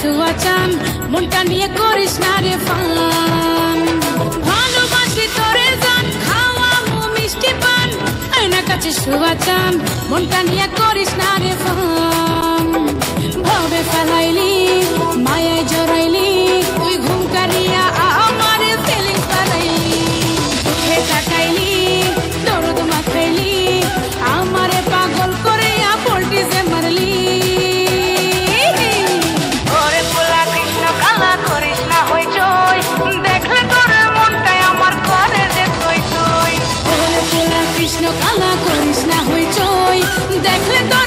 ছোঁয়া চান মনটা নিয়ে করিস না রে ফান। ভালোবাসি তোরে জান খাওয়া মিষ্টি পান। আয়না কাছে শোয়া চান মনটা নিয়ে করিস না রে ফান। ভবে ফেলাইলি Declan.